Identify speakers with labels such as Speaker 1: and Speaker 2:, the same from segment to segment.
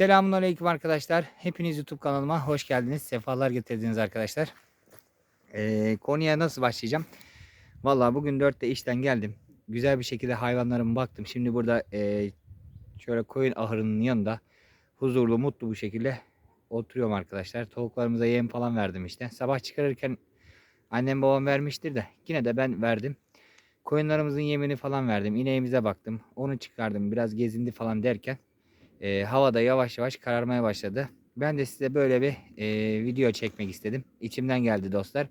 Speaker 1: Selamünaleyküm arkadaşlar. Hepiniz YouTube kanalıma hoş geldiniz. Sefalar getirdiniz arkadaşlar. Ee, konuya nasıl başlayacağım? Vallahi bugün 4'te işten geldim. Güzel bir şekilde hayvanlarıma baktım. Şimdi burada e, şöyle koyun ahırının yanında huzurlu, mutlu bu şekilde oturuyorum arkadaşlar. Tavuklarımıza yem falan verdim işte. Sabah çıkarırken annem babam vermiştir de yine de ben verdim. Koyunlarımızın yemini falan verdim. İneğimize baktım. Onu çıkardım. Biraz gezindi falan derken e, havada yavaş yavaş kararmaya başladı. Ben de size böyle bir e, video çekmek istedim. İçimden geldi dostlar.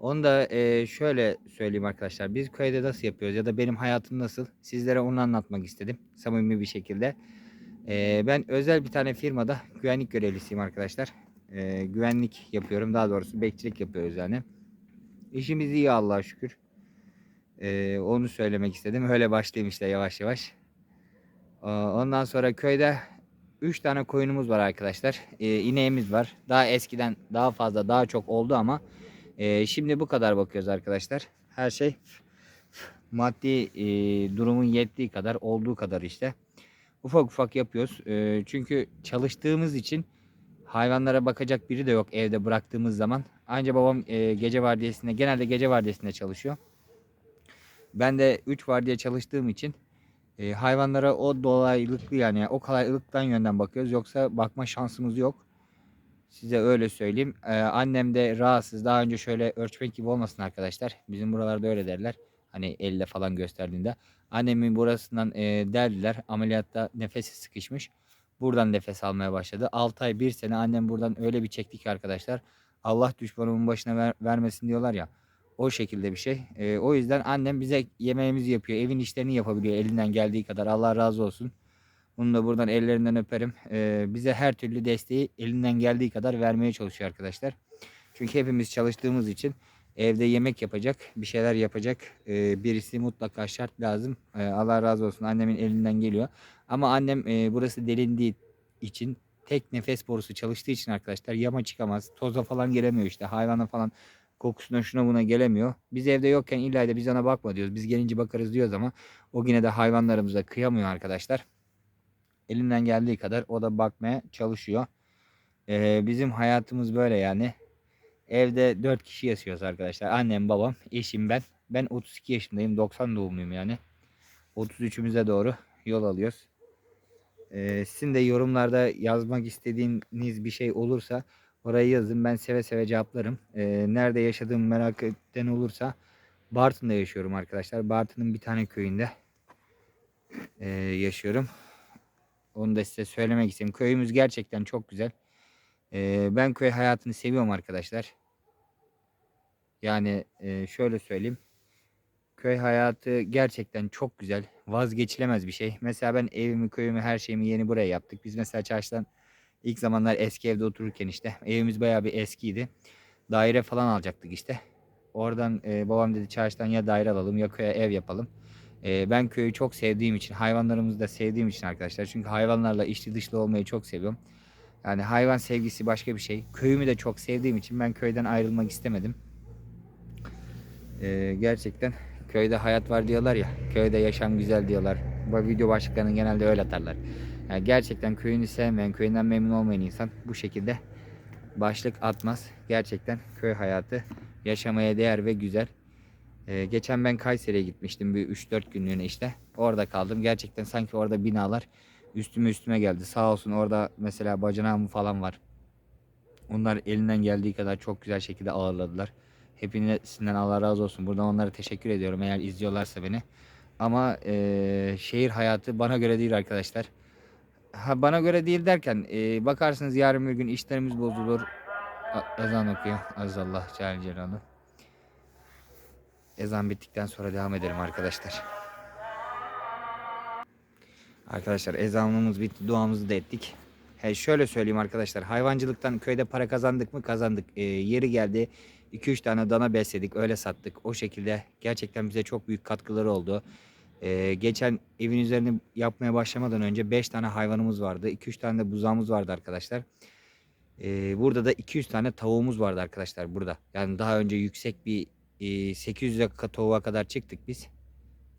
Speaker 1: Onu da e, şöyle söyleyeyim arkadaşlar. Biz köyde nasıl yapıyoruz ya da benim hayatım nasıl sizlere onu anlatmak istedim. Samimi bir şekilde. E, ben özel bir tane firmada güvenlik görevlisiyim arkadaşlar. E, güvenlik yapıyorum. Daha doğrusu bekçilik yapıyoruz yani. İşimiz iyi Allah'a şükür. E, onu söylemek istedim. Öyle başlayayım işte yavaş yavaş. Ee, Ondan sonra köyde 3 tane koyunumuz var arkadaşlar. Ee, ineğimiz var. Daha eskiden daha fazla daha çok oldu ama e, şimdi bu kadar bakıyoruz arkadaşlar. Her şey maddi e, durumun yettiği kadar olduğu kadar işte. Ufak ufak yapıyoruz. E, çünkü çalıştığımız için hayvanlara bakacak biri de yok evde bıraktığımız zaman. Anca babam e, gece vardiyasında genelde gece vardiyasında çalışıyor. Ben de 3 vardiya çalıştığım için e, hayvanlara o dolaylıklı yani o kolaylıktan yönden bakıyoruz. Yoksa bakma şansımız yok. Size öyle söyleyeyim. E, annem de rahatsız. Daha önce şöyle ölçmek gibi olmasın arkadaşlar. Bizim buralarda öyle derler. Hani elle falan gösterdiğinde. Annemin burasından e, derdiler. Ameliyatta nefesi sıkışmış. Buradan nefes almaya başladı. 6 ay 1 sene annem buradan öyle bir çekti ki arkadaşlar. Allah düşmanımın başına ver, vermesin diyorlar ya. O şekilde bir şey. Ee, o yüzden annem bize yemeğimizi yapıyor. Evin işlerini yapabiliyor elinden geldiği kadar. Allah razı olsun. Bunu da buradan ellerinden öperim. Ee, bize her türlü desteği elinden geldiği kadar vermeye çalışıyor arkadaşlar. Çünkü hepimiz çalıştığımız için evde yemek yapacak, bir şeyler yapacak e, birisi mutlaka şart lazım. E, Allah razı olsun annemin elinden geliyor. Ama annem e, burası delindiği için tek nefes borusu çalıştığı için arkadaşlar yama çıkamaz. Toza falan gelemiyor işte hayvana falan kokusuna şuna buna gelemiyor. Biz evde yokken illa da biz ona bakma diyoruz. Biz gelince bakarız diyoruz ama o yine de hayvanlarımıza kıyamıyor arkadaşlar. Elinden geldiği kadar o da bakmaya çalışıyor. Ee, bizim hayatımız böyle yani. Evde 4 kişi yaşıyoruz arkadaşlar. Annem, babam, eşim, ben. Ben 32 yaşındayım. 90 doğumluyum yani. 33'ümüze doğru yol alıyoruz. Ee, sizin de yorumlarda yazmak istediğiniz bir şey olursa Orayı yazın ben seve seve cevaplarım. Ee, nerede yaşadığımı merak eden olursa Bartın'da yaşıyorum arkadaşlar. Bartın'ın bir tane köyünde ee, yaşıyorum. Onu da size söylemek istedim. Köyümüz gerçekten çok güzel. Ee, ben köy hayatını seviyorum arkadaşlar. Yani e, şöyle söyleyeyim. Köy hayatı gerçekten çok güzel. Vazgeçilemez bir şey. Mesela ben evimi, köyümü, her şeyimi yeni buraya yaptık. Biz mesela çarşıdan İlk zamanlar eski evde otururken işte evimiz bayağı bir eskiydi. Daire falan alacaktık işte. Oradan e, babam dedi çarşıdan ya daire alalım ya köye ev yapalım. E, ben köyü çok sevdiğim için, hayvanlarımızı da sevdiğim için arkadaşlar. Çünkü hayvanlarla içli dışlı olmayı çok seviyorum. Yani hayvan sevgisi başka bir şey. Köyümü de çok sevdiğim için ben köyden ayrılmak istemedim. E, gerçekten köyde hayat var diyorlar ya. Köyde yaşam güzel diyorlar. Bu video başlıklarını genelde öyle atarlar. Yani gerçekten köyünü sevmeyen, köyünden memnun olmayan insan bu şekilde başlık atmaz. Gerçekten köy hayatı yaşamaya değer ve güzel. Ee, geçen ben Kayseri'ye gitmiştim bir 3-4 günlüğüne işte. Orada kaldım. Gerçekten sanki orada binalar üstüme üstüme geldi. Sağ olsun orada mesela bacanağım falan var. Onlar elinden geldiği kadar çok güzel şekilde ağırladılar. Hepinizden Allah razı olsun. Buradan onlara teşekkür ediyorum eğer izliyorlarsa beni. Ama e, şehir hayatı bana göre değil arkadaşlar. Ha, bana göre değil derken e, bakarsınız yarın bir gün işlerimiz bozulur. A, ezan okuyor. Azallah Celle Celaluhu. Ezan bittikten sonra devam edelim arkadaşlar. Arkadaşlar ezanımız bitti. Duamızı da ettik. He, şöyle söyleyeyim arkadaşlar. Hayvancılıktan köyde para kazandık mı? Kazandık. E, yeri geldi. 2-3 tane dana besledik. Öyle sattık. O şekilde gerçekten bize çok büyük katkıları oldu. Ee, geçen evin üzerini yapmaya başlamadan önce 5 tane hayvanımız vardı. 2-3 tane de buzağımız vardı arkadaşlar. Ee, burada da 200 tane tavuğumuz vardı arkadaşlar burada. Yani daha önce yüksek bir e, 800'e tavuğa kadar çıktık biz.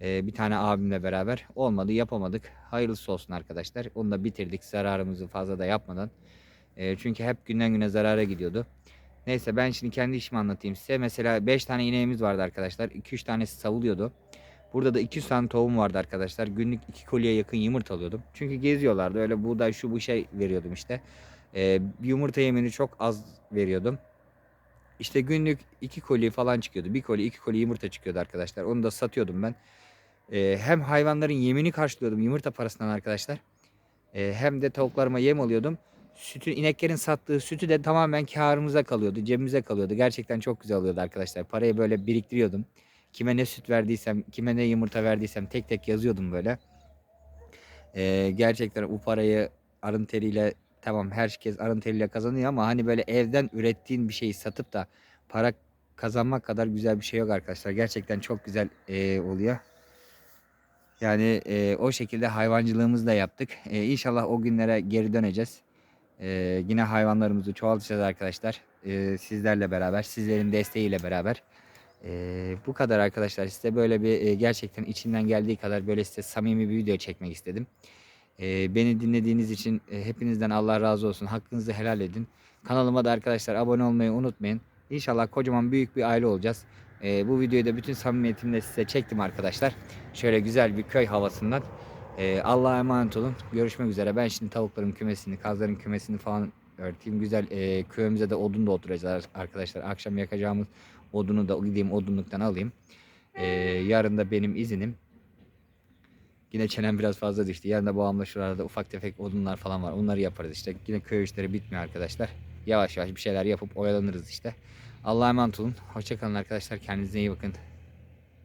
Speaker 1: Ee, bir tane abimle beraber. Olmadı yapamadık. Hayırlısı olsun arkadaşlar. Onu da bitirdik zararımızı fazla da yapmadan. Ee, çünkü hep günden güne zarara gidiyordu. Neyse ben şimdi kendi işimi anlatayım size. Mesela 5 tane ineğimiz vardı arkadaşlar. 2-3 tanesi savuluyordu. Burada da 200 tane tohum vardı arkadaşlar. Günlük 2 kolye yakın yumurta alıyordum. Çünkü geziyorlardı. Öyle buğday şu bu şey veriyordum işte. Ee, yumurta yemini çok az veriyordum. İşte günlük 2 koli falan çıkıyordu. Bir koli 2 koli yumurta çıkıyordu arkadaşlar. Onu da satıyordum ben. Ee, hem hayvanların yemini karşılıyordum yumurta parasından arkadaşlar. Ee, hem de tavuklarıma yem alıyordum. Sütü, ineklerin sattığı sütü de tamamen karımıza kalıyordu, cebimize kalıyordu. Gerçekten çok güzel oluyordu arkadaşlar. Parayı böyle biriktiriyordum. Kime ne süt verdiysem, kime ne yumurta verdiysem tek tek yazıyordum böyle. Ee, gerçekten bu parayı arın teriyle tamam herkes arın teriyle kazanıyor ama hani böyle evden ürettiğin bir şeyi satıp da para kazanmak kadar güzel bir şey yok arkadaşlar. Gerçekten çok güzel ee, oluyor. Yani e, o şekilde hayvancılığımızı da yaptık. E, inşallah o günlere geri döneceğiz. E, yine hayvanlarımızı çoğaltacağız arkadaşlar. E, sizlerle beraber, sizlerin desteğiyle beraber. E, bu kadar arkadaşlar. Size böyle bir e, gerçekten içinden geldiği kadar böyle size samimi bir video çekmek istedim. E, beni dinlediğiniz için e, hepinizden Allah razı olsun. Hakkınızı helal edin. Kanalıma da arkadaşlar abone olmayı unutmayın. İnşallah kocaman büyük bir aile olacağız. E, bu videoyu da bütün samimiyetimle size çektim arkadaşlar. Şöyle güzel bir köy havasından. E, Allah'a emanet olun. Görüşmek üzere. Ben şimdi tavukların kümesini, kazların kümesini falan örteyim. Güzel e, köyümüze de odun da oturacağız arkadaşlar. Akşam yakacağımız odunu da gideyim odunluktan alayım. E, yarın da benim izinim. Yine çenem biraz fazla düştü. Yarın da babamla şuralarda ufak tefek odunlar falan var. Onları yaparız işte. Yine köy işleri bitmiyor arkadaşlar. Yavaş yavaş bir şeyler yapıp oyalanırız işte. Allah'a emanet olun. Hoşçakalın arkadaşlar. Kendinize iyi bakın.